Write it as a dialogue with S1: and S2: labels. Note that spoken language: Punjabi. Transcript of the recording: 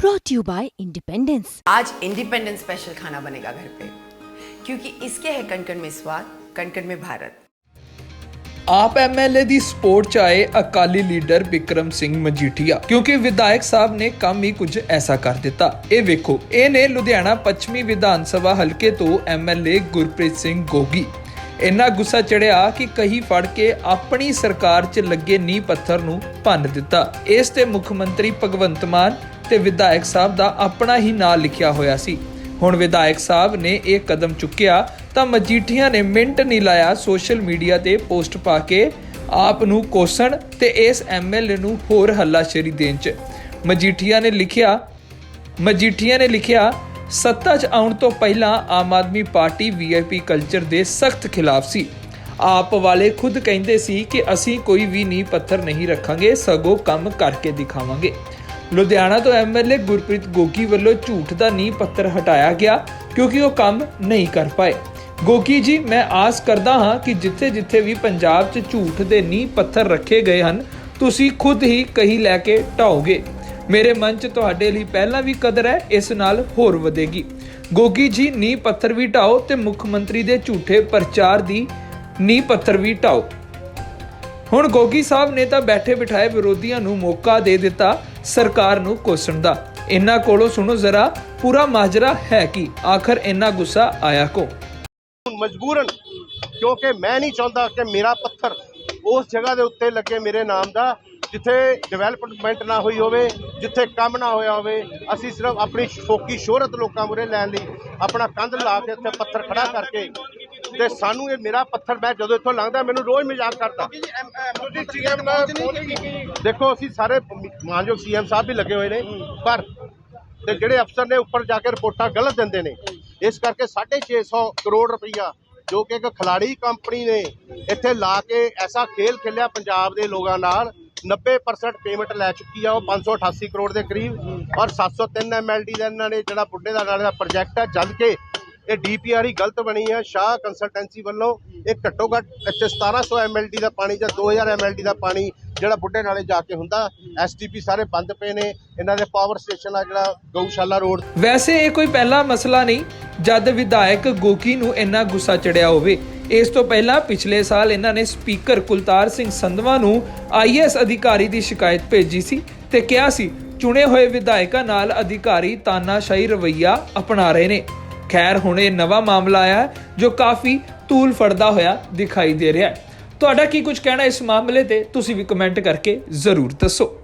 S1: brought to you by Independence.
S2: आज इंडिपेंडेंस स्पेशल खाना बनेगा घर पे क्योंकि इसके है कणकण में स्वाद कणकण में भारत
S3: ਆਪ ਐਮਐਲਏ ਦੀ ਸਪੋਰਟ ਚ ਆਏ ਅਕਾਲੀ ਲੀਡਰ ਵਿਕਰਮ ਸਿੰਘ ਮਜੀਠੀਆ ਕਿਉਂਕਿ ਵਿਧਾਇਕ ਸਾਹਿਬ ਨੇ ਕੰਮ ਹੀ ਕੁਝ ਐਸਾ ਕਰ ਦਿੱਤਾ ਇਹ ਵੇਖੋ ਇਹ ਨੇ ਲੁਧਿਆਣਾ ਪੱਛਮੀ ਵਿਧਾਨ ਸਭਾ ਹਲਕੇ ਤੋਂ ਐਮਐਲਏ ਗੁਰਪ੍ਰੀਤ ਸਿੰਘ ਗੋਗੀ ਇੰਨਾ ਗੁੱਸਾ ਚੜਿਆ ਕਿ ਕਹੀ ਫੜ ਕੇ ਆਪਣੀ ਸਰਕਾਰ 'ਚ ਲੱਗੇ ਨੀਂਹ ਪੱਥਰ ਨੂੰ ਭੰਨ ਦਿੱਤਾ ਇਸ ਤੇ ਮੁੱਖ ਮੰਤਰੀ ਭਗਵੰਤ ਮਾਨ ਤੇ ਵਿਧਾਇਕ ਸਾਹਿਬ ਦਾ ਆਪਣਾ ਹੀ ਨਾਂ ਲਿਖਿਆ ਹੋਇਆ ਸੀ। ਹੁਣ ਵਿਧਾਇਕ ਸਾਹਿਬ ਨੇ ਇਹ ਕਦਮ ਚੁੱਕਿਆ ਤਾਂ ਮਜੀਠੀਆਂ ਨੇ ਮਿੰਟ ਨਹੀਂ ਲਾਇਆ ਸੋਸ਼ਲ ਮੀਡੀਆ ਤੇ ਪੋਸਟ ਪਾ ਕੇ ਆਪ ਨੂੰ ਕੋਸਣ ਤੇ ਇਸ ਐਮਐਲਏ ਨੂੰ ਹੋਰ ਹੱਲਾਸ਼ੇਰੀ ਦੇਣ ਚ। ਮਜੀਠੀਆ ਨੇ ਲਿਖਿਆ, ਮਜੀਠੀਆ ਨੇ ਲਿਖਿਆ, ਸੱਤਾ 'ਚ ਆਉਣ ਤੋਂ ਪਹਿਲਾਂ Aam Aadmi Party VIP culture ਦੇ ਸਖਤ ਖਿਲਾਫ ਸੀ। ਆਪ ਵਾਲੇ ਖੁਦ ਕਹਿੰਦੇ ਸੀ ਕਿ ਅਸੀਂ ਕੋਈ ਵੀ ਨੀਂਹ ਪੱਥਰ ਨਹੀਂ ਰੱਖਾਂਗੇ, ਸਗੋਂ ਕੰਮ ਕਰਕੇ ਦਿਖਾਵਾਂਗੇ। ਲੁਧਿਆਣਾ ਤੋਂ ਐਮਐਲਏ ਗੁਰਪ੍ਰੀਤ ਗੋਗੀ ਵੱਲੋਂ ਝੂਠ ਦਾ ਨੀਂਹ ਪੱਥਰ ਹਟਾਇਆ ਗਿਆ ਕਿਉਂਕਿ ਉਹ ਕੰਮ ਨਹੀਂ ਕਰ ਪਾਏ। ਗੋਗੀ ਜੀ, ਮੈਂ ਆਸ ਕਰਦਾ ਹਾਂ ਕਿ ਜਿੱਥੇ-ਜਿੱਥੇ ਵੀ ਪੰਜਾਬ 'ਚ ਝੂਠ ਦੇ ਨੀਂਹ ਪੱਥਰ ਰੱਖੇ ਗਏ ਹਨ, ਤੁਸੀਂ ਖੁਦ ਹੀ ਕਹੀ ਲੈ ਕੇ ਢਾਓਗੇ। ਮੇਰੇ ਮਨ 'ਚ ਤੁਹਾਡੇ ਲਈ ਪਹਿਲਾਂ ਵੀ ਕਦਰ ਹੈ, ਇਸ ਨਾਲ ਹੋਰ ਵਧੇਗੀ। ਗੋਗੀ ਜੀ, ਨੀਂਹ ਪੱਥਰ ਵੀ ਢਾਓ ਤੇ ਮੁੱਖ ਮੰਤਰੀ ਦੇ ਝੂਠੇ ਪ੍ਰਚਾਰ ਦੀ ਨੀਂਹ ਪੱਥਰ ਵੀ ਢਾਓ। ਹੁਣ ਗੋਗੀ ਸਾਹਿਬ ਨੇ ਤਾਂ ਬੈਠੇ ਬਿਠਾਏ ਵਿਰੋਧੀਆਂ ਨੂੰ ਮੌਕਾ ਦੇ ਦਿੱਤਾ ਸਰਕਾਰ ਨੂੰ ਕੋਸਣ ਦਾ। ਇਹਨਾਂ ਕੋਲੋਂ ਸੁਣੋ ਜ਼ਰਾ, ਪੂਰਾ ਮਾਜਰਾ ਹੈ ਕੀ? ਆਖਰ ਇੰਨਾ ਗੁੱਸਾ ਆਇਆ ਕੋ
S4: ਮਜਬੂਰਨ, ਕਿਉਂਕਿ ਮੈਂ ਨਹੀਂ ਚਾਹੁੰਦਾ ਕਿ ਮੇਰਾ ਪੱਥਰ ਉਸ ਜਗ੍ਹਾ ਦੇ ਉੱਤੇ ਲੱਗੇ ਮੇਰੇ ਨਾਮ ਦਾ, ਜਿੱਥੇ ਡਿਵੈਲਪਮੈਂਟ ਨਾ ਹੋਈ ਹੋਵੇ, ਜਿੱਥੇ ਕੰਮ ਨਾ ਹੋਇਆ ਹੋਵੇ। ਅਸੀਂ ਸਿਰਫ ਆਪਣੀ ਸੋਕੀ ਸ਼ੋਹਰਤ ਲੋਕਾਂ ਮੁਰੇ ਲੈਣ ਲਈ ਆਪਣਾ ਕੰਧ ਲਾ ਕੇ ਉੱਥੇ ਪੱਥਰ ਖੜਾ ਕਰਕੇ ਤੇ ਸਾਨੂੰ ਇਹ ਮੇਰਾ ਪੱਥਰ ਮੈਂ ਜਦੋਂ ਇੱਥੋਂ ਲੰਘਦਾ ਮੈਨੂੰ ਰੋਜ਼ ਮਜ਼ਾਕ ਕਰਦਾ। ਤੁਸੀਂ ਸੀਐਮ ਨਾਲ ਦੇਖੋ ਅਸੀਂ ਸਾਰੇ ਮਾਨਯੋਗ ਸੀਐਮ ਸਾਹਿਬ ਵੀ ਲੱਗੇ ਹੋਏ ਨੇ ਪਰ ਤੇ ਜਿਹੜੇ ਅਫਸਰ ਨੇ ਉੱਪਰ ਜਾ ਕੇ ਰਿਪੋਰਟਾਂ ਗਲਤ ਦਿੰਦੇ ਨੇ ਇਸ ਕਰਕੇ 650 ਕਰੋੜ ਰੁਪਈਆ ਜੋ ਕਿ ਇੱਕ ਖਿਲਾੜੀ ਕੰਪਨੀ ਨੇ ਇੱਥੇ ਲਾ ਕੇ ਐਸਾ ਖੇਲ ਖੇਲਿਆ ਪੰਜਾਬ ਦੇ ਲੋਕਾਂ ਨਾਲ 90% ਪੇਮੈਂਟ ਲੈ ਚੁੱਕੀ ਆ ਉਹ 588 ਕਰੋੜ ਦੇ ਕਰੀਬ ਔਰ 703 ਐਮਐਲਡੀ ਦਾ ਇਹਨਾਂ ਨੇ ਜਿਹੜਾ ਬੁੱਢੇ ਦਾ ਨਾਲੇ ਦਾ ਪ੍ਰੋਜੈਕਟ ਹੈ ਜਦ ਕਿ ਇਹ ਡੀਪੀਆਰ ਹੀ ਗਲਤ ਬਣੀ ਹੈ। ਸ਼ਾਹ ਕੰਸਲਟੈਂਸੀ ਵੱਲੋਂ ਇਹ ਘੱਟੋ ਘੱਟ ਇੱਥੇ 1700 ਐਮਐਲਡੀ ਦਾ ਪਾਣੀ ਜਾਂ 2000 ਐਮਐਲਡੀ ਦਾ ਪਾਣੀ ਜਿਹੜਾ ਬੁੱਢੇ ਨਾਲੇ ਜਾ ਕੇ ਹੁੰਦਾ ਐਸਟੀਪੀ ਸਾਰੇ ਬੰਦ ਪਏ ਨੇ। ਇਹਨਾਂ ਦੇ ਪਾਵਰ ਸਟੇਸ਼ਨ ਆ ਜਿਹੜਾ ਗਊਸ਼ਾਲਾ ਰੋਡ
S3: ਵੈਸੇ ਇਹ ਕੋਈ ਪਹਿਲਾ ਮਸਲਾ ਨਹੀਂ, ਜਦ ਵਿਧਾਇਕ ਗੋਗੀ ਨੂੰ ਇੰਨਾ ਗੁੱਸਾ ਚੜਿਆ ਹੋਵੇ। ਇਸ ਤੋਂ ਪਹਿਲਾਂ ਪਿਛਲੇ ਸਾਲ ਇਹਨਾਂ ਨੇ ਸਪੀਕਰ ਕੁਲਤਾਰ ਸਿੰਘ ਸੰਧਵਾ ਨੂੰ ਆਈਐਸ ਅਧਿਕਾਰੀ ਦੀ ਸ਼ਿਕਾਇਤ ਭੇਜੀ ਸੀ ਤੇ ਕਿਹਾ ਸੀ, ਚੁਣੇ ਹੋਏ ਵਿਧਾਇਕਾਂ ਨਾਲ ਅਧਿਕਾਰੀ ਤਾਨਾਸ਼ਾਹੀ ਰਵਈਆ ਅਪਣਾ ਰਹੇ ਨੇ। ਖੈਰ ਹੁਣ ਇਹ ਨਵਾਂ ਮਾਮਲਾ ਆਇਆ ਜੋ ਕਾਫੀ ਤੂਲ ਫੜਦਾ ਹੋਇਆ ਦਿਖਾਈ ਦੇ ਰਿਹਾ ਹੈ। ਤੁਹਾਡਾ ਕੀ ਕੁਝ ਕਹਿਣਾ ਇਸ ਮਾਮਲੇ ਤੇ, ਤੁਸੀਂ ਵੀ ਕਮੈਂਟ ਕਰਕੇ ਜ਼ਰੂਰ ਦੱਸੋ।